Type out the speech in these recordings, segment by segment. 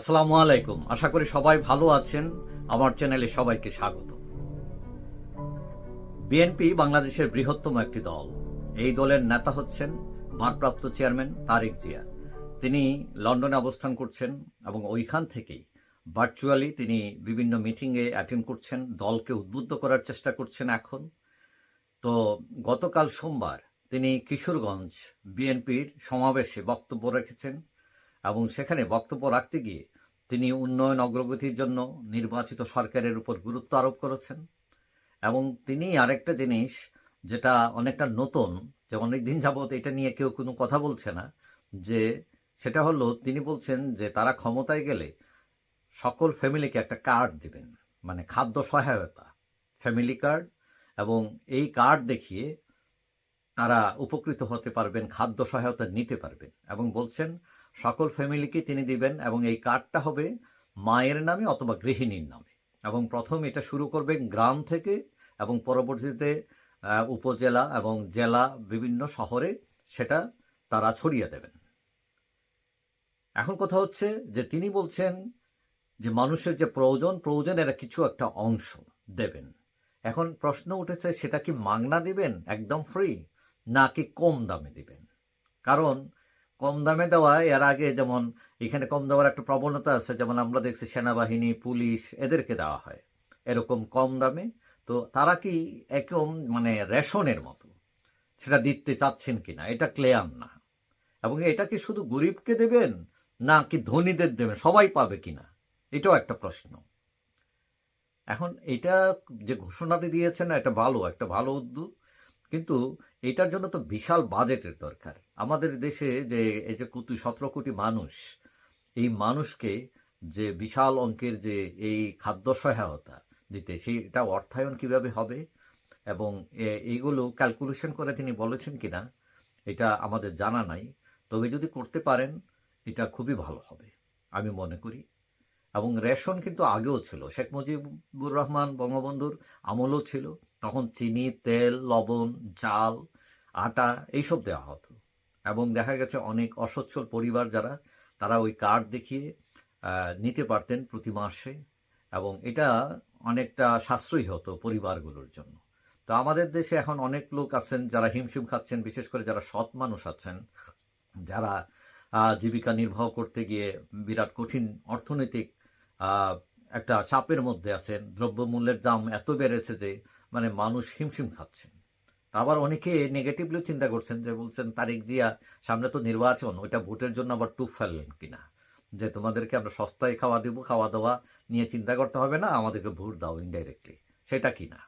আসসালামু আলাইকুম। আশা করি সবাই ভালো আছেন। আমার চ্যানেলে সবাইকে স্বাগত। বিএনপি বাংলাদেশের বৃহত্তম একটি দল। এই দলের নেতা হচ্ছেন ভারপ্রাপ্ত চেয়ারম্যান তারেক জিয়া। তিনি লন্ডনে অবস্থান করছেন এবং ওইখান থেকেই ভার্চুয়ালি তিনি বিভিন্ন মিটিংয়ে অ্যাটেন্ড করছেন, দলকে উদ্বুদ্ধ করার চেষ্টা করছেন এখন। তো গতকাল সোমবার তিনি কিশোরগঞ্জ বিএনপির সমাবেশে বক্তব্য রেখেছেন। এবং সেখানে বক্তব্য রাখতে গিয়ে তিনি উন্নয়ন অগ্রগতির জন্য নির্বাচিত সরকারের উপর গুরুত্ব আরোপ করেছেন। এবং তিনি আরেকটা জিনিস যেটা অনেকটা নতুন, যে অনেকদিন যাবৎ এটা নিয়ে কেউ কোনো কথা বলছে না, যে সেটা হলো তিনি বলছেন যে তারা ক্ষমতায় গেলে সকল ফ্যামিলিকে একটা কার্ড দিবেন মানে খাদ্য সহায়তা, ফ্যামিলি কার্ড, এবং এই কার্ড দেখিয়ে তারা উপকৃত হতে পারবেন, খাদ্য সহায়তা নিতে পারবেন। এবং বলছেন সকল ফ্যামিলিকে তিনি দিবেন এবং এই কার্ডটা হবে মায়ের নামে অথবা গৃহিণীর নামে। এবং প্রথম এটা শুরু করবেন গ্রাম থেকে এবং পরবর্তীতে উপজেলা এবং জেলা বিভিন্ন শহরে সেটা তারা ছড়িয়ে দেবেন। এখন কথা হচ্ছে যে তিনি বলছেন যে মানুষের যে প্রয়োজন, প্রয়োজনের কিছু একটা অংশ দেবেন। এখন প্রশ্ন উঠেছে, সেটা কি মাগনা দিবেন একদম ফ্রি নাকি কম দামে দিবেন? কারণ কম দামে দেওয়া, এর আগে যেমন এখানে কম দেওয়ার একটা প্রবণতা আছে, যেমন আমরা দেখছি সেনাবাহিনী, পুলিশ এদেরকে দেওয়া হয়। এরকম কম দামে। তো তারা কি একম মানে রেশনের মতো? সেটা দিতে চাচ্ছেন কি না এটা ক্লিয়ার না। এবং এটা কি শুধু গরিবকে দেবেন না কি ধনীদের দেবেন? সবাই পাবে কিনা? এটাও একটা প্রশ্ন। এখন এটা যে ঘোষণাটি দিয়েছেন, এটা ভালো, একটা ভালো উদ্যোগ। কিন্তু এটার জন্য তো বিশাল বাজেটের দরকার। আমাদের দেশে যে এই যে কোটি সতেরো কোটি মানুষ, এই মানুষকে যে বিশাল অঙ্কের যে এই খাদ্য সহায়তা দিতে সেইটা অর্থায়ন কীভাবে হবে এবং এইগুলো ক্যালকুলেশন করে তিনি বলেছেন কিনা, এটা আমাদের জানা নাই। তবে যদি করতে পারেন, এটা খুবই ভালো হবে, আমি মনে করি। এবং রেশন কিন্তু আগেও ছিল। শেখ মুজিবুর রহমান বঙ্গবন্ধুর আমলও ছিল। তখন চিনি, তেল, লবণ চাল আটা এইসব দেওয়া হতো। এবং দেখা গেছে অনেক অসচ্ছল পরিবার যারা, তারা ওই কার্ড দেখিয়ে নিতে পারতেন প্রতি মাসে। এবং এটা অনেকটা সাশ্রয়ী হতো পরিবারগুলোর জন্য। তো আমাদের দেশে এখন অনেক লোক আছেন যারা হিমশিম খাচ্ছেন, বিশেষ করে যারা সৎ মানুষ আছেন, যারা জীবিকা নির্বাহ করতে গিয়ে বিরাট কঠিন অর্থনৈতিক একটা চাপের মধ্যে আছেন, দ্রব্যমূল্যের দাম এত বেড়েছে যে মানে মানুষ হিমশিম খাচ্ছেন। আবার অনেকে নেগেটিভলি চিন্তা করছেন যে, বলছেন, তারেক জিয়া, সামনে তো নির্বাচন, ওইটা ভোটের জন্য আবার টুপ ফেললেন কিনা? যে, তোমাদেরকে আমরা সস্তায় খাওয়া দেবো খাওয়া দাওয়া নিয়ে চিন্তা করতে হবে না, আমাদেরকে ভোট দাও ইনডাইরেক্টলি সেটা কিনা?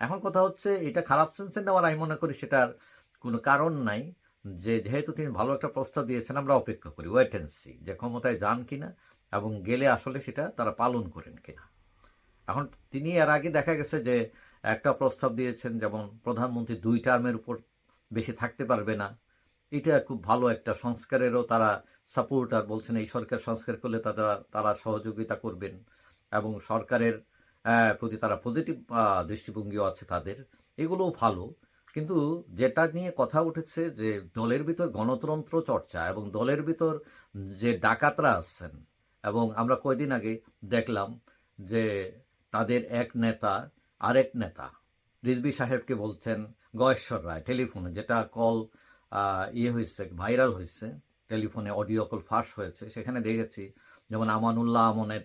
এখন কথা হচ্ছে, এটা খারাপ সেন্সে নেওয়ার, আমি মনে করি সেটার কোনো কারণ নাই। যে যেহেতু তিনি ভালো একটা প্রস্তাব দিয়েছেন, আমরা অপেক্ষা করি ওয়েট অ্যান্ড সি যে ক্ষমতায় যান কিনা এবং গেলে আসলে সেটা তারা পালন করেন কিনা। এখন তিনি এর আগে দেখা গেছে যে একটা প্রস্তাব দিয়েছেন, যেমন প্রধানমন্ত্রী দুই টার্মের উপর বেশি থাকতে পারবে না। এটা খুব ভালো একটা সংস্কারেরও তারা সাপোর্টার বলছেন এই সরকার সংস্কার করলে তারা তারা সহযোগিতা করবেন এবং সরকারের প্রতি তারা পজিটিভ দৃষ্টিভঙ্গিও আছে তাদের। এগুলোও ভালো। কিন্তু যেটা নিয়ে কথা উঠেছে যে দলের ভিতর গণতন্ত্র চর্চা এবং দলের ভিতর যে ডাকাতরা আসছেন এবং আমরা কয়দিন আগে দেখলাম যে তাদের এক নেতা, আরেক নেতা রিজবি সাহেবকে বলছেন, গয়েশ্বর রায়, টেলিফোনে যেটা কল ইয়ে হয়েছে, ভাইরাল হয়েছে, টেলিফোনে অডিও কল ফাঁস হয়েছে, সেখানে দেখেছি যেমন আমানুল্লাহ আমনের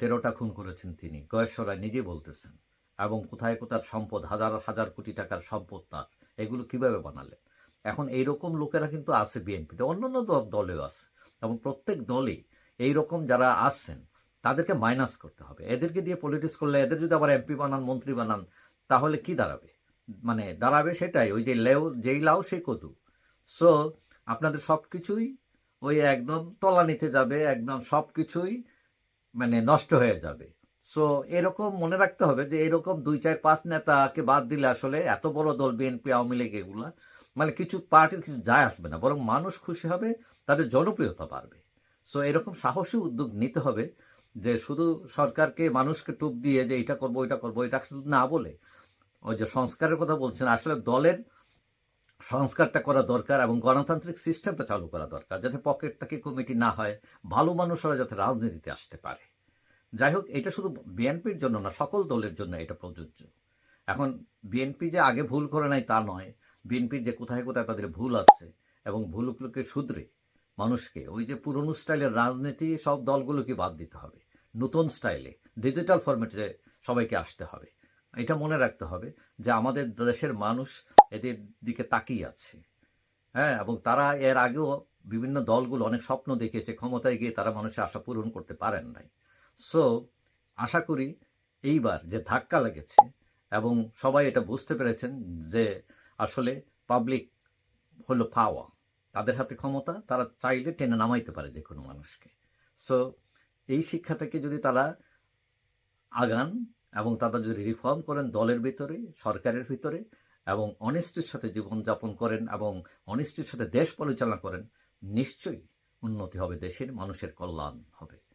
তেরোটা খুন করেছেন তিনি, গয়েশ্বর রায় নিজে বলতেছেন। এবং কোথায় কোথায় সম্পদ, হাজার হাজার কোটি টাকার সম্পদ তার। এগুলো কীভাবে বানালেন এখন এই রকম লোকেরা কিন্তু আছে বিএনপিতে, অন্যান্য দলেও আছে। এবং প্রত্যেক দলেই এইরকম যারা আছেন, তাদেরকে মাইনাস করতে হবে। এদেরকে দিয়ে পলিটিক্স করলে, এদের যদি আবার এমপি বানান, মন্ত্রী বানান, তাহলে কি দাঁড়াবে? মানে দাঁড়াবে সেটাই, ওই যে লেও, যেই লাও সেই কদু। সো আপনাদের সব কিছুই ওই একদম তলানিতে যাবে, একদম সব কিছুই মানে নষ্ট হয়ে যাবে। সো এরকম মনে রাখতে হবে যে, এরকম দুই, চার, পাঁচ নেতাকে বাদ দিলে আসলে এত বড় দল বিএনপি আওয়ামী লীগ এগুলা মানে কিছু পার্টির কিছু যায় আসবে না, বরং মানুষ খুশি হবে, তাদের জনপ্রিয়তা বাড়বে। সো এরকম সাহসী উদ্যোগ নিতে হবে যে, শুধু সরকারকে মানুষকে টুপ দিয়ে যে, এটা করব এটা করব, এটা শুধু না বলে, ওই যে সংস্কারের কথা বলছেন, আসলে দলের সংস্কারটা করা দরকার এবং গণতান্ত্রিক সিস্টেমটা চালু করা দরকার, যাতে পকেট থেকে কমিটি না হয়, ভালো মানুষরা যাতে রাজনীতিতে আসতে পারে। যাই হোক এটা শুধু বিএনপির জন্য না, সকল দলের জন্য এটা প্রযোজ্য। এখন বিএনপি যে আগে ভুল করে নাই তা নয়। বিএনপির যে কোথায় কোথায় তাদের ভুল আছে এবং ভুলগুলোকে শুধরে মানুষকে, ওই যে পুরনো স্টাইলের রাজনীতি, সব দলগুলোকে বাদ দিতে হবে। নতুন স্টাইলে, ডিজিটাল ফরম্যাটে সবাইকে আসতে হবে। এটা মনে রাখতে হবে যে আমাদের দেশের মানুষ এদের দিকে তাকিয়ে আছে। হ্যাঁ এবং তারা এর আগেও বিভিন্ন দলগুলো অনেক স্বপ্ন দেখিয়েছে, ক্ষমতায় গিয়ে তারা মানুষের আশা পূরণ করতে পারেন নাই। সো আশা করি এইবার যে ধাক্কা লেগেছে এবং সবাই এটা বুঝতে পেরেছেন যে আসলে পাবলিক হলো পাওয়া তাদের হাতে ক্ষমতা, তারা চাইলে টেনে নামাইতে পারে যে কোনো মানুষকে। সো এই শিক্ষা থেকে যদি তারা আগান এবং তারা যদি রিফর্ম করেন দলের ভিতরে, সরকারের ভিতরে এবং অনেস্টির সাথে জীবনযাপন করেন এবং অনেস্টির সাথে দেশ পরিচালনা করেন, নিশ্চয়ই উন্নতি হবে, দেশের মানুষের কল্যাণ হবে।